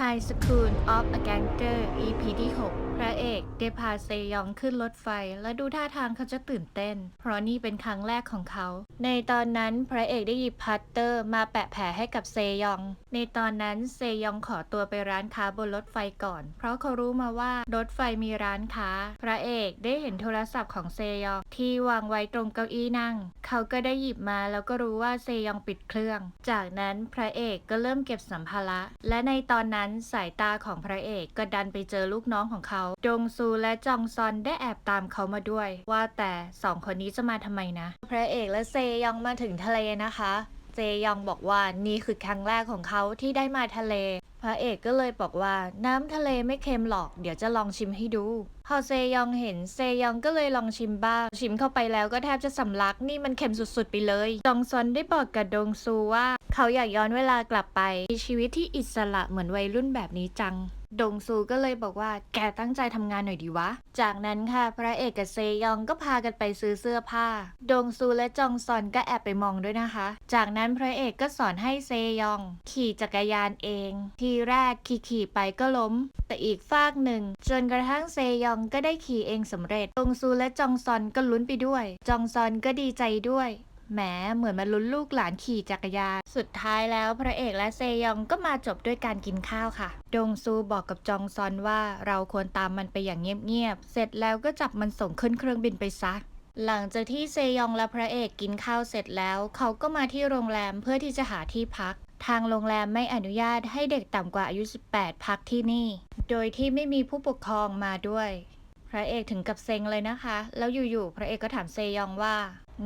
High School of a Gangster EP ที่ 6 พระเอกได้พาเซยองขึ้นรถไฟ และดูท่าทางเขาจะตื่นเต้น เพราะนี่เป็นครั้งแรกของเขา ในตอนนั้นพระเอกได้หยิบพัตเตอร์มาแปะแผลให้กับเซยอง ในตอนนั้นเซยองขอตัวไปร้านค้าบนรถไฟก่อน เพราะเขารู้มาว่ารถไฟมีร้านค้า พระเอกได้เห็นโทรศัพท์ของเซยอง ที่วางไว้ตรงเก้าอี้นั่ง เขาก็ได้หยิบมาแล้วก็รู้ว่าเซยองปิดเครื่อง จากนั้นพระเอกก็เริ่มเก็บสัมภาระ และในตอนนั้นสายตาของพระเอกก็ดันไปเจอลูกน้องของเขา ดงซูและจองซอนได้แอบตามเขามาด้วย ว่าแต่สองคนนี้จะมาทำไมนะ พระเอกและเซยองมาถึงทะเลนะคะ เซยองบอกว่านี่คือครั้งแรกของเขาที่ได้มาทะเล พระเอกก็เลยบอกว่าน้ำทะเลไม่เค็มหรอก เดี๋ยวจะลองชิมให้ดู พอเซยองเห็นเซยองก็เลยลองชิมบ้าง ชิมเข้าไปแล้วก็แทบจะสำลักนี่มันเค็มสุดๆไปเลย จองซอนได้บอกกับดงซูว่า เขาอยากย้อนเวลากลับไปมีชีวิตที่อิสระเหมือนวัยรุ่นแบบนี้จัง ดงซูก็เลยบอกว่าแกตั้งใจทำงานหน่อยดีวะ จากนั้นค่ะพระเอกกับเซยองก็พากันไปซื้อเสื้อผ้า ดงซูและจองซอนก็แอบไปมองด้วยนะคะ จากนั้นพระเอกก็สอนให้เซยอง ขี่จักรยานเอง ทีแรกขี่ขี่ไปก็ล้ม แต่อีกฟากหนึ่ง จนกระทั่งเซยองก็ได้ขี่เองสำเร็จ ดงซูและจองซอนก็ลุ้นไปด้วย จองซอนก็ดีใจด้วย แหมเหมือนมาลุ้นลูกหลานขี่จักรยาน สุดท้ายแล้วพระเอกและเซยองก็มาจบด้วยการกินข้าวค่ะ ดงซูบอกกับจองซอนว่าเราควรตามมันไปอย่างเงียบๆ เสร็จแล้วก็จับมันส่งขึ้นเครื่องบินไปซะ หลังจากที่เซยองและพระเอกกินข้าวเสร็จแล้ว เขาก็มาที่โรงแรมเพื่อที่จะหาที่พัก ทางโรงแรมไม่อนุญาตให้เด็กต่ำกว่าอายุ 18 พักที่นี่ โดยที่ไม่มีผู้ปกครองมาด้วย พระเอกถึงกับเซ็งเลยนะคะ แล้วอยู่ๆพระเอกก็ถามเซยองว่า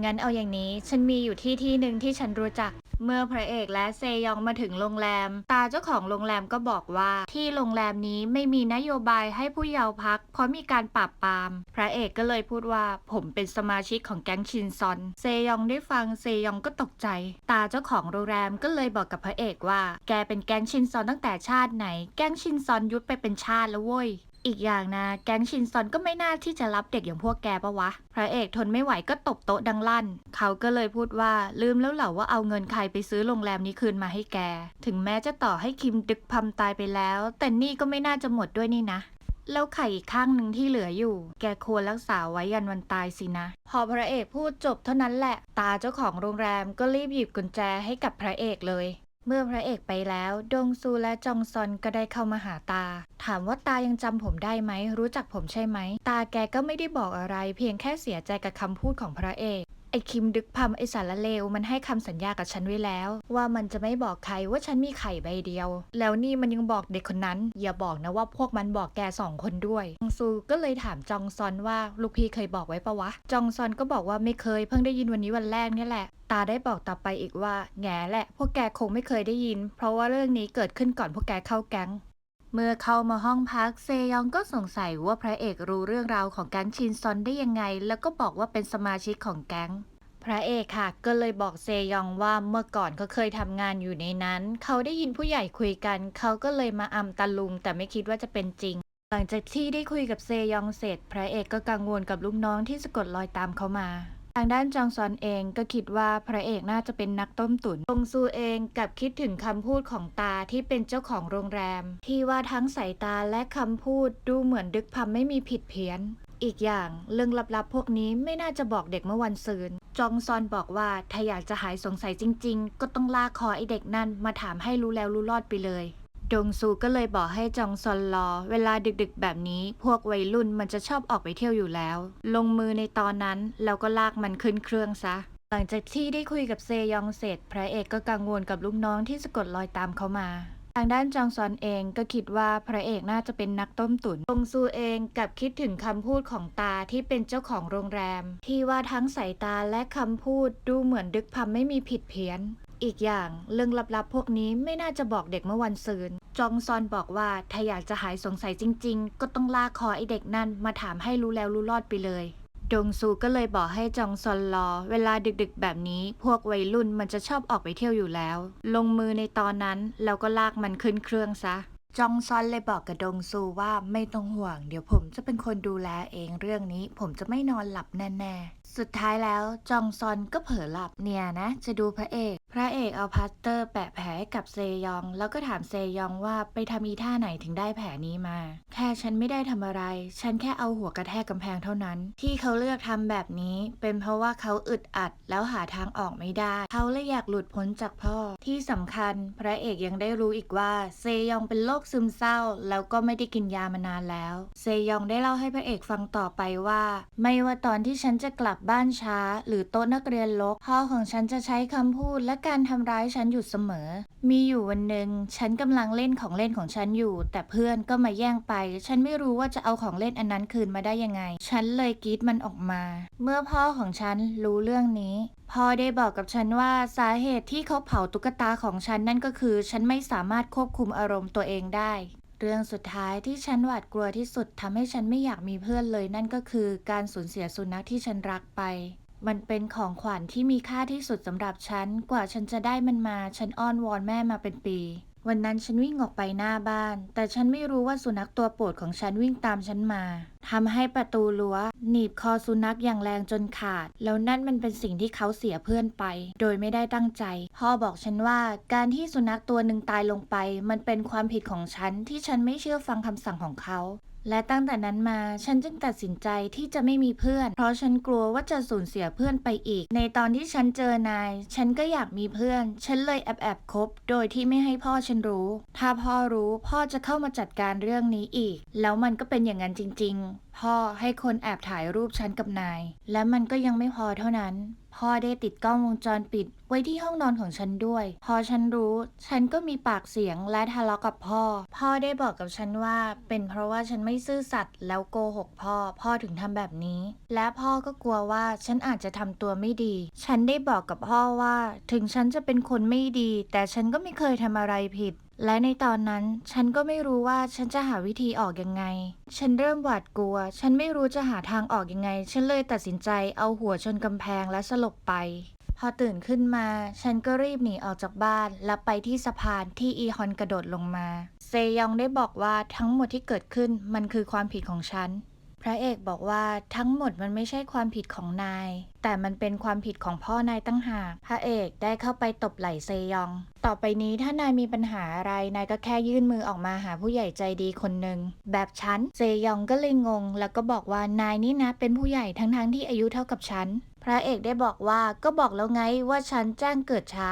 งั้นเอาอย่างนี้ฉันมีอยู่ที่ที่หนึ่งที่ฉันรู้จัก เมื่อพระเอกและเซยองมาถึงโรงแรม ตาเจ้าของโรงแรมก็บอกว่า ที่โรงแรมนี้ไม่มีนโยบายให้ผู้เยาว์พัก เพราะมีการปราบปราม พระเอกก็เลยพูดว่า ผมเป็นสมาชิกของแก๊งชินซอน เซยองได้ฟังเซยองก็ตกใจ ตาเจ้าของโรงแรมก็เลยบอกกับพระเอกว่า แกเป็นแก๊งชินซอนตั้งแต่ชาติไหน แก๊งชินซอนยุบไปเป็นชาติแล้วเว้ย อีกอย่างนะ แก๊งชินซอนก็ไม่น่าที่จะรับเด็กอย่างพวกแกปะวะ พระเอกทนไม่ไหวก็ตบโต๊ะดังลั่น เขาก็เลยพูดว่าลืมแล้วเหรอว่าเอาเงินใครไปซื้อโรงแรมนี้คืนมาให้แก ถึงแม้จะต่อให้คิมดึกพัมตายไปแล้ว แต่นี่ก็ไม่น่าจะหมดด้วยนี่นะแล้วไข่อีกข้างหนึ่งที่เหลืออยู่ แกควรรักษาไว้ยันวันตายสินะ พอพระเอกพูดจบเท่านั้นแหละ ตาเจ้าของโรงแรมก็รีบหยิบกุญแจให้กับพระเอกเลย เมื่อพระเอกไปแล้วดงซูและจองซอนก็ได้เข้ามาหาตา ถามว่าตายังจำผมได้ไหม รู้จักผมใช่ไหม ตาแกก็ไม่ได้บอกอะไร เพียงแค่เสียใจกับคำพูดของพระเอกไอคิมดึกพัมไอสารเลวมันให้คำสัญญากับฉันไว้แล้ว ว่ามันจะไม่บอกใครว่าฉันมีไข่ใบเดียว แล้วนี่มันยังบอกเด็กคนนั้น อย่าบอกนะว่าพวกมันบอกแกสองคนด้วยจองซูก็เลยถามจองซอนว่าลูกพี่เคยบอกไว้ปะวะ จองซอนก็บอกว่าไม่เคยเพิ่งได้ยินวันนี้วันแรกนี่แหละ ตาได้บอกต่อไปอีกว่า แง่แหละ พวกแกคงไม่เคยได้ยิน เพราะว่าเรื่องนี้เกิดขึ้นก่อนพวกแกเข้าแก๊ง เมื่อเข้ามาห้องพักเซยองก็สงสัยว่าพระเอกรู้เรื่องราวของแก๊งชินซอนได้ยังไง แล้วก็บอกว่าเป็นสมาชิกของแก๊ง พระเอกค่ะ ก็เลยบอกเซยองว่าเมื่อก่อนเขาเคยทำงานอยู่ในนั้น เขาได้ยินผู้ใหญ่คุยกัน เขาก็เลยมาอำตะลุง แต่ไม่คิดว่าจะเป็นจริง หลังจากที่ได้คุยกับเซยองเสร็จ พระเอกก็กังวลกับลูกน้องที่สะกดรอยตามเขามาางด้านจองซอนเองก็คิดว่าพระเอกน่าจะเป็นนักต้มตุนตงซูเองกับคิดถึงคำพูดของตาที่เป็นเจ้าของโรงแรม ที่ว่าทั้งสายตาและคำพูดดูเหมือนดึกพัมไม่มีผิดเพี้ยน อีกอย่างเรื่องลับๆพวกนี้ไม่น่าจะบอกเด็กเมื่อวันซืนจองซอนบอกว่าถ้าอยากจะหายสงสัยจริง ๆ ก็ต้องลากคอไอเด็กนั่นมาถามให้รู้แล้วรู้รอดไปเลย ดงซูก็เลยบอกให้จองซอนรอ เวลาดึกๆแบบนี้พวกวัยรุ่นมันจะชอบออกไปเที่ยวอยู่แล้ว ลงมือในตอนนั้นแล้วก็ลากมันขึ้นเครื่องซะ หลังจากที่ได้คุยกับเซยองเสร็จ พระเอกก็กังวลกับลูกน้องที่สะกดรอยตามเขามาทางด้านจองซอนเองก็คิดว่าพระเอกน่าจะเป็นนักต้มตุนตงซูเองกับคิดถึงคำพูดของตาที่เป็นเจ้าของโรงแรม ที่ว่าทั้งสายตาและคำพูดดูเหมือนดึกพัมไม่มีผิดเพี้ยน อีกอย่างเรื่องลับๆพวกนี้ไม่น่าจะบอกเด็กเมื่อวันซืน จองซอนบอกว่าถ้าอยากจะหายสงสัยจริง ๆ ก็ต้องลากคอไอเด็กนั่นมาถามให้รู้แล้วรู้รอดไปเลย ดงซูก็เลยบอกให้จองซอนรอ เวลาดึกๆ แบบนี้พวกวัยรุ่นมันจะชอบออกไปเที่ยวอยู่แล้ว ลงมือในตอนนั้นแล้วก็ลากมันขึ้นเครื่องซะจองซอนเลยบอกกับดงซูว่าไม่ต้องห่วง เดี๋ยวผมจะเป็นคนดูแลเองเรื่องนี้ ผมจะไม่นอนหลับแน่ๆ สุดท้ายแล้วจองซอนก็เผลอหลับเนี่ยนะ จะดูพระเอก พระเอกเอาพลาสเตอร์แปะแผลกับเซยอง แล้วก็ถามเซยองว่าไปทำอีท่าไหนถึงได้แผลนี้มา แค่ฉันไม่ได้ทำอะไร ฉันแค่เอาหัวกระแทกกำแพงเท่านั้น ที่เขาเลือกทำแบบนี้ เป็นเพราะว่าเขาอึดอัดแล้วหาทางออกไม่ได้ เขาเลยอยากหลุดพ้นจากพ่อ ที่สำคัญ พระเอกยังได้รู้อีกว่าเซยองเป็นโรคซึมเศร้า แล้วก็ไม่ได้กินยามานานแล้ว เซยองได้เล่าให้พระเอกฟังต่อไปว่า ไม่ว่าตอนที่ฉันจะกลับบ้านช้า หรือโต๊ะนักเรียนลกพ่อของฉันจะใช้คำพูดและการทำร้ายฉันอยู่เสมอ มีอยู่วันหนึ่งฉันกำลังเล่นของเล่นของฉันอยู่ แต่เพื่อนก็มาแย่งไป ฉันไม่รู้ว่าจะเอาของเล่นอันนั้นคืนมาได้ยังไง ฉันเลยกรีดมันออกมา เมื่อพ่อของฉันรู้เรื่องนี้พ่อได้บอกกับฉันว่าสาเหตุที่เขาเผาตุ๊กตาของฉันนั่นก็คือ ฉันไม่สามารถควบคุมอารมณ์ตัวเองได้ เรื่องสุดท้ายที่ฉันหวาดกลัวที่สุดทำให้ฉันไม่อยากมีเพื่อนเลย นั่นก็คือการสูญเสียสุนัขที่ฉันรักไป มันเป็นของขวัญที่มีค่าที่สุดสำหรับฉัน กว่าฉันจะได้มันมา ฉันอ้อนวอนแม่มาเป็นปี วันนั้นฉันวิ่งออกไปหน้าบ้าน แต่ฉันไม่รู้ว่าสุนัขตัวโปรดของฉันวิ่งตามฉันมาทำให้ประตูรั้ว หนีบคอสุนัขอย่างแรงจนขาด แล้วนั่นมันเป็นสิ่งที่เขาเสียเพื่อนไป โดยไม่ได้ตั้งใจ พ่อบอกฉันว่าการที่สุนัขตัวหนึ่งตายลงไป มันเป็นความผิดของฉันที่ฉันไม่เชื่อฟังคำสั่งของเขา และตั้งแต่นั้นมาฉันจึงตัดสินใจที่จะไม่มีเพื่อน เพราะฉันกลัวว่าจะสูญเสียเพื่อนไปอีก ในตอนที่ฉันเจอนาย ฉันก็อยากมีเพื่อน ฉันเลยแอบแอบคบ โดยที่ไม่ให้พ่อฉันรู้ ถ้าพ่อรู้พ่อจะเข้ามาจัดการเรื่องนี้อีก แล้วมันก็เป็นอย่างนั้นจริง ๆ พ่อให้คนแอบถ่ายรูปฉันกับนาย และมันก็ยังไม่พอเท่านั้น พ่อได้ติดกล้องวงจรปิด ไว้ที่ห้องนอนของฉันด้วย พอฉันรู้ ฉันก็มีปากเสียงและทะเลาะกับพ่อ พ่อได้บอกกับฉันว่า เป็นเพราะว่าฉันไม่ซื่อสัตย์แล้วโกหกพ่อ พ่อถึงทำแบบนี้ และพ่อก็กลัวว่าฉันอาจจะทำตัวไม่ดี ฉันได้บอกกับพ่อว่า ถึงฉันจะเป็นคนไม่ดี แต่ฉันก็ไม่เคยทำอะไรผิด และในตอนนั้นฉันก็ไม่รู้ว่าฉันจะหาวิธีออกยังไง ฉันเริ่มหวาดกลัว ฉันไม่รู้จะหาทางออกยังไง ฉันเลยตัดสินใจเอาหัวชนกำแพงและสลบไป พอตื่นขึ้นมา ฉันก็รีบหนีออกจากบ้าน และไปที่สะพานที่อีฮอนกระโดดลงมา เซยองได้บอกว่าทั้งหมดที่เกิดขึ้นมันคือความผิดของฉัน พระเอกบอกว่าทั้งหมดมันไม่ใช่ความผิดของนาย แต่มันเป็นความผิดของพ่อนายตั้งหากพระเอกได้เข้าไปตบไหล่เซยอง ต่อไปนี้ถ้านายมีปัญหาอะไรนายก็แค่ยื่นมือออกมาหาผู้ใหญ่ใจดีคนหนึ่งแบบฉันเซยองก็เลยงง แล้วก็บอกว่านายนี่นะเป็นผู้ใหญ่ทั้งๆที่อายุเท่ากับฉันพระเอกได้บอกว่าก็บอกแล้วไงว่าฉันแจ้งเกิดช้า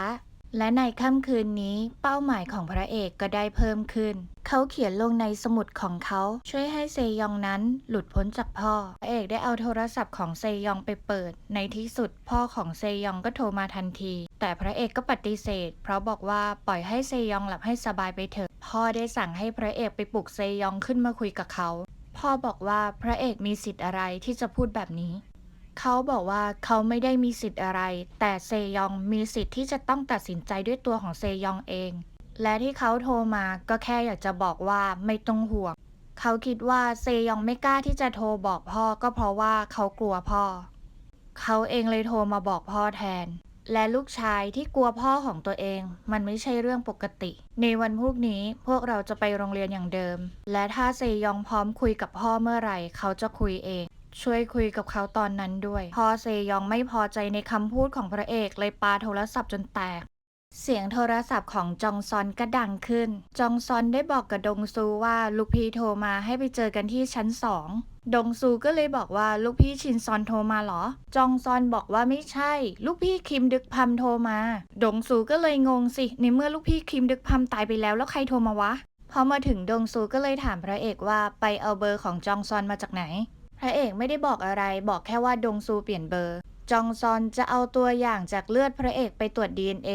และในค่ำคืนนี้เป้าหมายของพระเอกก็ได้เพิ่มขึ้น เขาเขียนลงในสมุดของเขาช่วยให้เซยองนั้นหลุดพ้นจากพ่อ พระเอกได้เอาโทรศัพท์ของเซยองไปเปิด ในที่สุดพ่อของเซยองก็โทรมาทันที แต่พระเอกก็ปฏิเสธ เพราะบอกว่าปล่อยให้เซยองหลับให้สบายไปเถอะ พ่อได้สั่งให้พระเอกไปปลุกเซยองขึ้นมาคุยกับเขา พ่อบอกว่าพระเอกมีสิทธิ์อะไรที่จะพูดแบบนี้ เขาบอกว่าเขาไม่ได้มีสิทธิ์อะไร แต่เซยองมีสิทธิ์ที่จะต้องตัดสินใจด้วยตัวของเซยองเอง และที่เขาโทรมาก็แค่อยากจะบอกว่าไม่ต้องห่วง เขาคิดว่าเซยองไม่กล้าที่จะโทรบอกพ่อก็เพราะว่าเขากลัวพ่อ เขาเองเลยโทรมาบอกพ่อแทน และลูกชายที่กลัวพ่อของตัวเอง มันไม่ใช่เรื่องปกติ ในวันพรุ่งนี้พวกเราจะไปโรงเรียนอย่างเดิม และถ้าเซยองพร้อมคุยกับพ่อเมื่อไหร่ เขาจะคุยเอง ช่วยคุยกับเขาตอนนั้นด้วย พอเซยองไม่พอใจในคำพูดของพระเอกเลยปาโทรศัพท์จนแตก เสียงโทรศัพท์ของจองซอนก็ดังขึ้น จองซอนได้บอกกับดงซูว่าลูกพี่โทรมาให้ไปเจอกันที่ชั้นสองดงซูก็เลยบอกว่าลูกพี่ชินซอนโทรมาเหรอ จองซอนบอกว่าไม่ใช่ ลูกพี่คิมดึกพัมโทรมา ดงซูก็เลยงงสิ ในเมื่อลูกพี่คิมดึกพัมตายไปแล้วแล้วใครโทรมาวะ พอมาถึงดงซูก็เลยถามพระเอกว่าไปเอาเบอร์ของจองซอนมาจากไหน พระเอกไม่ได้บอกอะไร บอกแค่ว่าดงซูเปลี่ยนเบอร์ จองซอนจะเอาตัวอย่างจากเลือดพระเอกไปตรวจ DNA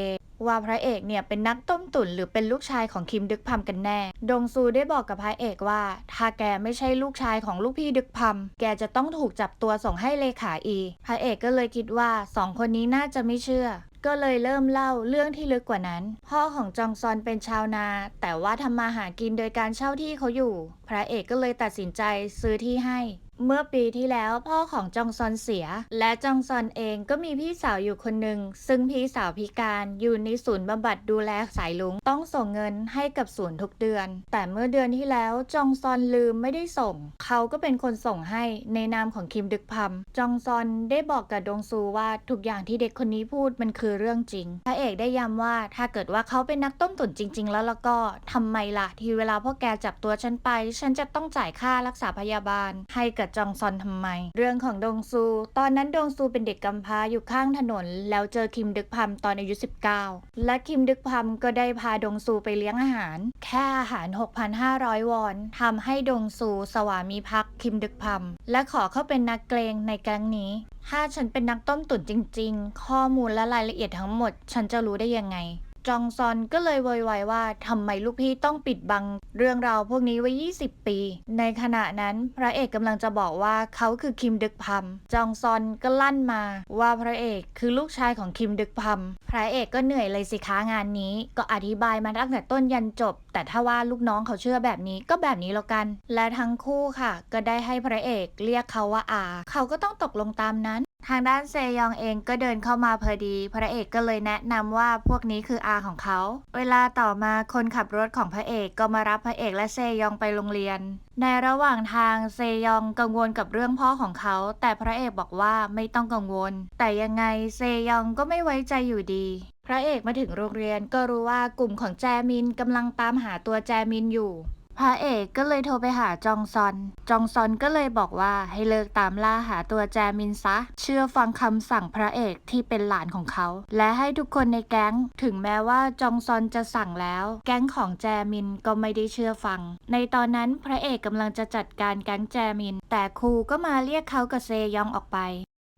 ว่าพระเอกเนี่ยเป็นนักต้มตุ๋นหรือเป็นลูกชายของคิมดึกพัมกันแน่ ดงซูได้บอกกับพระเอกว่า ถ้าแกไม่ใช่ลูกชายของลูกพี่ดึกพัม แกจะต้องถูกจับตัวส่งให้เลขาอี พระเอกก็เลยคิดว่าสองคนนี้น่าจะไม่เชื่อ ก็เลยเริ่มเล่าเรื่องที่ลึกกว่านั้น พ่อของจองซอนเป็นชาวนา แต่ว่าทำมาหากินโดยการเช่าที่เขาอยู่ พระเอกก็เลยตัดสินใจซื้อที่ให้ เมื่อปีที่แล้วพ่อของจองซอนเสีย และจองซอนเองก็มีพี่สาวอยู่คนหนึ่ง ซึ่งพี่สาวพิการอยู่ในศูนย์บำบัดดูแลสายลุง ต้องส่งเงินให้กับศูนย์ทุกเดือน แต่เมื่อเดือนที่แล้วจองซอนลืมไม่ได้ส่ง เขาก็เป็นคนส่งให้ในนามของคิมดึกพัมจองซอนได้บอกกับดงซูว่าทุกอย่างที่เด็กคนนี้พูดมันคือเรื่องจริงพระเอกได้ย้ำว่าถ้าเกิดว่าเขาเป็นนักต้มตุ๋นจริง ๆ แล้วแล้วก็ทำไมล่ะที่เวลาพวกแกจับตัวฉันไป ฉันจะต้องจ่ายค่ารักษาพยาบาลให้กับจองซอนทำไม เรื่องของดงซู ตอนนั้นดงซูเป็นเด็กกำพร้าอยู่ข้างถนน แล้วเจอคิมดึกพัมตอนอายุ 19 และคิมดึกพัมก็ได้พาดงซูไปเลี้ยงอาหาร แค่อาหาร 6,500 วอนทำให้ดงซูสวามีภักคิมดึกพัมและขอเข้าเป็นนักเกรงในแก๊งนี้ถ้าฉันเป็นนักต้มตุ๋นจริง ๆ ข้อมูลและรายละเอียดทั้งหมด ฉันจะรู้ได้ยังไง จองซอนก็เลยโวยวายว่าทำไมลูกพี่ต้องปิดบังเรื่องราวพวกนี้ไว้ 20 ปี ในขณะนั้นพระเอกกำลังจะบอกว่าเขาคือคิมดึกพัมจองซอนก็ลั่นมาว่าพระเอกคือลูกชายของคิมดึกพัมพระเอกก็เหนื่อยเลยสิคะงานนี้ ก็อธิบายมาตั้งแต่ต้นยันจบ แต่ถ้าว่าลูกน้องเขาเชื่อแบบนี้ก็แบบนี้แล้วกัน และทั้งคู่ค่ะ ก็ได้ให้พระเอกเรียกเขาว่าอา เขาก็ต้องตกลงตามนั้น ทางด้านเซยองเองก็เดินเข้ามาพอดี พระเอกก็เลยแนะนำว่าพวกนี้คืออาของเขา เวลาต่อมาคนขับรถของพระเอกก็มารับพระเอกและเซยองไปโรงเรียน ในระหว่างทางเซยองกังวลกับเรื่องพ่อของเขา แต่พระเอกบอกว่าไม่ต้องกังวล แต่ยังไงเซยองก็ไม่ไว้ใจอยู่ดีพระเอกมาถึงโรงเรียนก็รู้ว่ากลุ่มของแจมินกำลังตามหาตัวแจมินอยู่ พระเอกก็เลยโทรไปหาจองซอน จองซอนก็เลยบอกว่าให้เลิกตามล่าหาตัวแจมินซะ เชื่อฟังคำสั่งพระเอกที่เป็นหลานของเขา และให้ทุกคนในแก๊ง ถึงแม้ว่าจองซอนจะสั่งแล้ว แก๊งของแจมินก็ไม่ได้เชื่อฟัง ในตอนนั้นพระเอกกำลังจะจัดการแก๊งแจมิน แต่ครูก็มาเรียกเขากับเซยองออกไป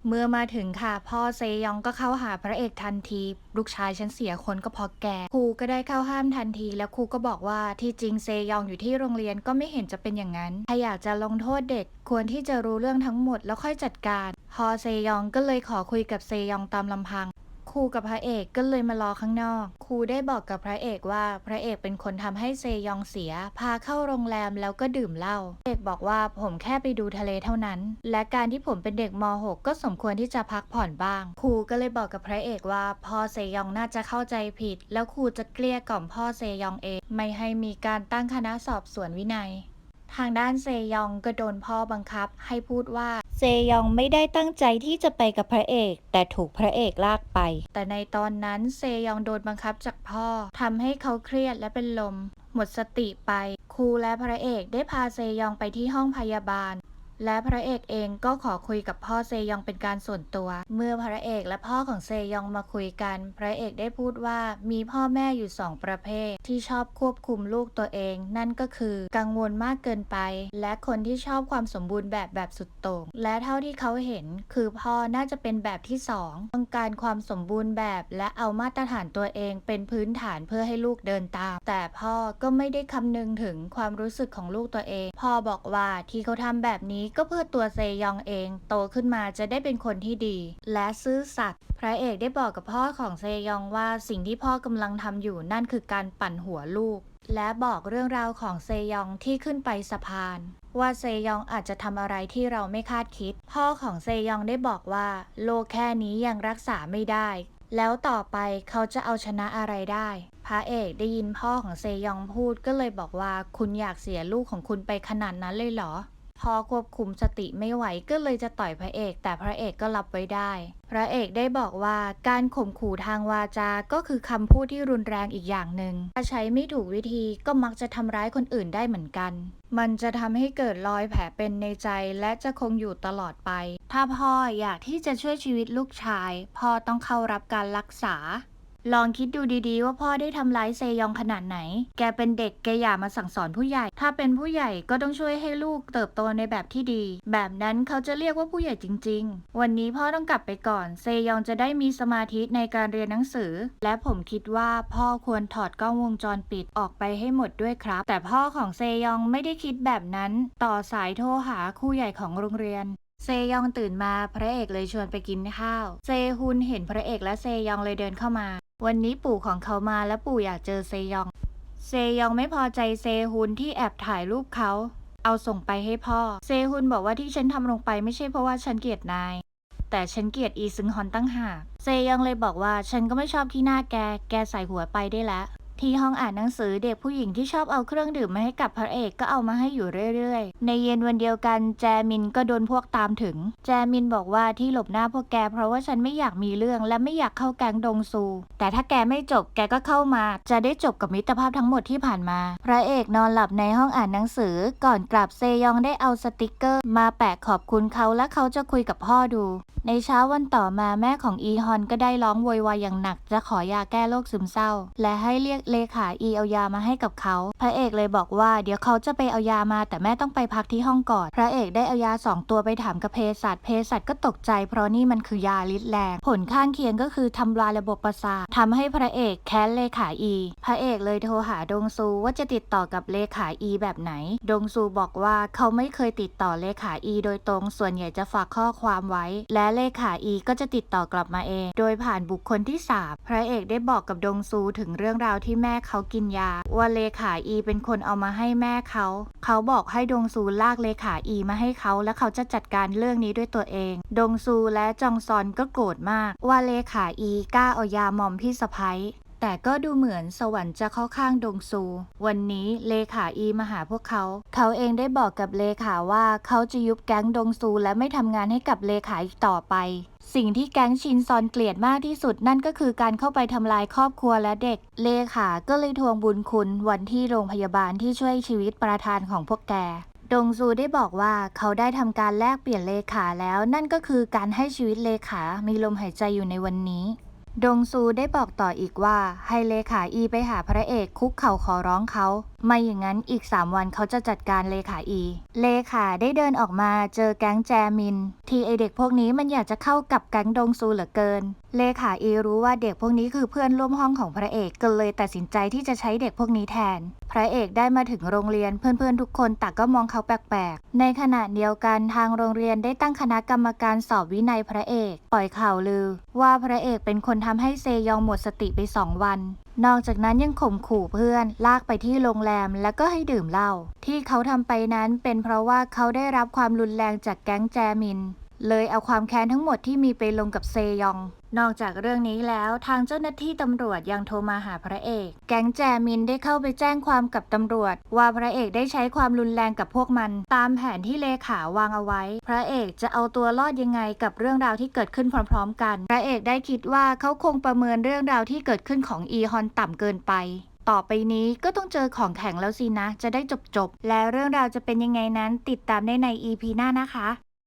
เมื่อมาถึงค่ะ พ่อเซยองก็เข้าหาพระเอกทันที ลูกชายฉันเสียคนก็เพราะแกครูก็ได้เข้าห้ามทันที แล้วครูก็บอกว่าที่จริงเซยองอยู่ที่โรงเรียนก็ไม่เห็นจะเป็นอย่างนั้น ถ้าอยากจะลงโทษเด็ก ควรที่จะรู้เรื่องทั้งหมดแล้วค่อยจัดการ พอเซยองก็เลยขอคุยกับเซยองตามลำพัง ครูกับพระเอกก็เลยมารอข้างนอก ครูได้บอกกับพระเอกว่าพระเอกเป็นคนทำให้เซยองเสีย พาเข้าโรงแรมแล้วก็ดื่มเหล้าเอกบอกว่าผมแค่ไปดูทะเลเท่านั้น และการที่ผมเป็นเด็กม .6 ก็สมควรที่จะพักผ่อนบ้าง ครูก็เลยบอกกับพระเอกว่าพ่อเซยองน่าจะเข้าใจผิด แล้วครูจะเกลี้ยกล่อมพ่อเซยองเอง ไม่ให้มีการตั้งคณะสอบสวนวินัย ทางด้านเซยองก็โดนพ่อบังคับให้พูดว่า เซยองไม่ได้ตั้งใจที่จะไปกับพระเอก แต่ถูกพระเอกลากไป แต่ในตอนนั้นเซยองโดนบังคับจากพ่อทำให้เขาเครียดและเป็นลม หมดสติไป ครูและพระเอกได้พาเซยองไปที่ห้องพยาบาล และพระเอกเองก็ขอคุยกับพ่อเซยองเป็นการส่วนตัว เมื่อพระเอกและพ่อของเซยองมาคุยกัน พระเอกได้พูดว่ามีพ่อแม่อยู่สองประเภท ที่ชอบควบคุมลูกตัวเอง นั่นก็คือกังวลมากเกินไป และคนที่ชอบความสมบูรณ์แบบแบบสุดโต่งและเท่าที่เขาเห็น คือพ่อน่าจะเป็นแบบที่สองต้องการความสมบูรณ์แบบ และเอามาตรฐานตัวเองเป็นพื้นฐานเพื่อให้ลูกเดินตาม แต่พ่อก็ไม่ได้คำนึงถึงความรู้สึกของลูกตัวเอง พ่อบอกว่าที่เขาทำแบบนี้ก็เพื่อตัวเซยองเอง โตขึ้นมาจะได้เป็นคนที่ดี และซื่อสัตย์พระเอกได้บอกกับพ่อของเซยองว่าสิ่งที่พ่อกำลังทำอยู่นั่นคือการปั่นหัวลูก และบอกเรื่องราวของเซยองที่ขึ้นไปสะพาน ว่าเซยองอาจจะทำอะไรที่เราไม่คาดคิด พ่อของเซยองได้บอกว่า โลกแค่นี้ยังรักษาไม่ได้ แล้วต่อไปเขาจะเอาชนะอะไรได้ พระเอกได้ยินพ่อของเซยองพูดก็เลยบอกว่าคุณอยากเสียลูกของคุณไปขนาดนั้นเลยเหรอ พอควบคุมสติไม่ไหวก็เลยจะต่อยพระเอก แต่พระเอกก็รับไว้ได้ พระเอกได้บอกว่าการข่มขู่ทางวาจา ก็คือคำพูดที่รุนแรงอีกอย่างหนึ่งถ้าใช้ไม่ถูกวิธีก็มักจะทำร้ายคนอื่นได้เหมือนกัน มันจะทำให้เกิดรอยแผลเป็นในใจและจะคงอยู่ตลอดไป ถ้าพ่ออยากที่จะช่วยชีวิตลูกชาย พ่อต้องเข้ารับการรักษา ลองคิดดูดีๆ ว่าพ่อได้ทำร้ายเซยองขนาดไหน แกเป็นเด็กแกอย่ามาสั่งสอนผู้ใหญ่ ถ้าเป็นผู้ใหญ่ก็ต้องช่วยให้ลูกเติบโตในแบบที่ดี แบบนั้นเขาจะเรียกว่าผู้ใหญ่จริง ๆ วันนี้พ่อต้องกลับไปก่อน เซยองจะได้มีสมาธิในการเรียนหนังสือ และผมคิดว่าพ่อควรถอดกล้องวงจรปิดออกไปให้หมดด้วยครับ แต่พ่อของเซยองไม่ได้คิดแบบนั้น ต่อสายโทรหาครูใหญ่ของโรงเรียนเซยองตื่นมาพระเอกเลยชวนไปกินข้าว เซฮุนเห็นพระเอกและเซยองเลยเดินเข้ามา วันนี้ปู่ของเขามาและปู่อยากเจอเซยอง เซยองไม่พอใจเซฮุนที่แอบถ่ายรูปเขา เอาส่งไปให้พ่อ เซฮุนบอกว่าที่ฉันทำลงไปไม่ใช่เพราะว่าฉันเกลียดนาย แต่ฉันเกลียดอีซึงฮอนตั้งหาก เซยองเลยบอกว่าฉันก็ไม่ชอบที่หน้าแก แกใส่หัวไปได้แล้ว ที่ห้องอ่านหนังสือเด็กผู้หญิงที่ชอบเอาเครื่องดื่มมาให้กับพระเอกก็เอามาให้อยู่เรื่อยๆ ในเย็นวันเดียวกันแจมินก็โดนพวกตามถึง แจมินบอกว่าที่หลบหน้าพวกแก เพราะว่าฉันไม่อยากมีเรื่องและไม่อยากเข้าแก๊งดงซู แต่ถ้าแกไม่จบแกก็เข้ามา จะได้จบกับมิตรภาพทั้งหมดที่ผ่านมา พระเอกนอนหลับในห้องอ่านหนังสือ ก่อนกลับเซยองได้เอาสติกเกอร์ มาแปะขอบคุณเขาและเขาจะคุยกับพ่อดู ในเช้าวันต่อมาแม่ของอีฮอนก็ได้ร้องโวยวายอย่างหนัก จะขอยาแก้โรคซึมเศร้า และให้เรียกเลขาอีเอายามาให้กับเขา พระเอกเลยบอกว่าเดี๋ยวเขาจะไปเอายามา แต่แม่ต้องไปพักที่ห้องก่อน พระเอกได้เอายาสองตัวไปถามกับเภสัชเภสัชก็ตกใจ เพราะนี่มันคือยาลิดแรง ผลข้างเคียงก็คือทำลายระบบประสาททำให้พระเอกแค้นเลขาอี พระเอกเลยโทรหาดงซูว่าจะติดต่อกับเลขาอีแบบไหน ดงซูบอกว่าเขาไม่เคยติดต่อเลขาอี โดยตรง ส่วนใหญ่จะฝากข้อความไว้ และเลขาอีก็จะติดต่อกลับมาเอง โดยผ่านบุคคลที่สามพระเอกได้บอกกับดงซูถึงเรื่องราวที่แม่เขากินยาว่าเลขาอีเป็นคนเอามาให้แม่เขา เขาบอกให้ดงซูลากเลขาอีมาให้เขา และเขาจะจัดการเรื่องนี้ด้วยตัวเอง ดงซูและจองซอนก็โกรธมาก ว่าเลขาอีกล้าเอายาหมอมพี่สะพ้ยแต่ก็ดูเหมือนสวรรค์จะเข้าข้างดงซู วันนี้เลขาอีมาหาพวกเขา เขาเองได้บอกกับเลขาว่าเขาจะยุบแก๊งดงซูและไม่ทำงานให้กับเลขาอีกต่อไป สิ่งที่แก๊งชินซอนเกลียดมากที่สุดนั่นก็คือการเข้าไปทำลายครอบครัวและเด็ก เลขาก็เลยทวงบุญคุณวันที่โรงพยาบาลที่ช่วยชีวิตประธานของพวกแก ดงซูได้บอกว่าเขาได้ทำการแลกเปลี่ยนเลขาแล้ว นั่นก็คือการให้ชีวิตเลขามีลมหายใจอยู่ในวันนี้ดงซูได้บอกต่ออีกว่าให้เลขาอีไปหาพระเอกคุกเข่าขอร้องเขา ไม่อย่างนั้นอีก 3 วันเขาจะจัดการเลขาอี เลขาได้เดินออกมาเจอแก๊งแจมิน ที่ไอเด็กพวกนี้มันอยากจะเข้ากับแก๊งดงซูเหลือเกิน เลขาอีรู้ว่าเด็กพวกนี้คือเพื่อนร่วมห้องของพระเอกก็เลยตัดสินใจที่จะใช้เด็กพวกนี้แทน พระเอกได้มาถึงโรงเรียนเพื่อนๆทุกคนต่างก็มองเขาแปลกๆ ในขณะเดียวกันทางโรงเรียนได้ตั้งคณะกรรมการสอบวินัยพระเอก ปล่อยข่าวลือ ว่าพระเอกเป็นคนทำให้เซยองหมดสติไปสองวัน นอกจากนั้นยังข่มขู่เพื่อน ลากไปที่โรงแรมแล้วก็ให้ดื่มเหล้าที่เขาทำไปนั้นเป็นเพราะว่าเขาได้รับความรุนแรงจากแก๊งแจมิน เลยเอาความแค้นทั้งหมดที่มีไปลงกับเซยอง นอกจากเรื่องนี้แล้วทางเจ้าหน้าที่ตำรวจยังโทรมาหาพระเอก แก๊งแจมินได้เข้าไปแจ้งความกับตำรวจ ว่าพระเอกได้ใช้ความรุนแรงกับพวกมัน ตามแผนที่เลขาวางเอาไว้ พระเอกจะเอาตัวรอดยังไงกับเรื่องราวที่เกิดขึ้นพร้อม ๆ กัน พระเอกได้คิดว่าเขาคงประเมินเรื่องราวที่เกิดขึ้นของอีฮอนต่ำเกินไปต่อไปนี้ก็ต้องเจอของแข็งแล้วสินะ จะได้จบๆและเรื่องราวจะเป็นยังไงนั้นติดตามได้ใน EP หน้านะคะ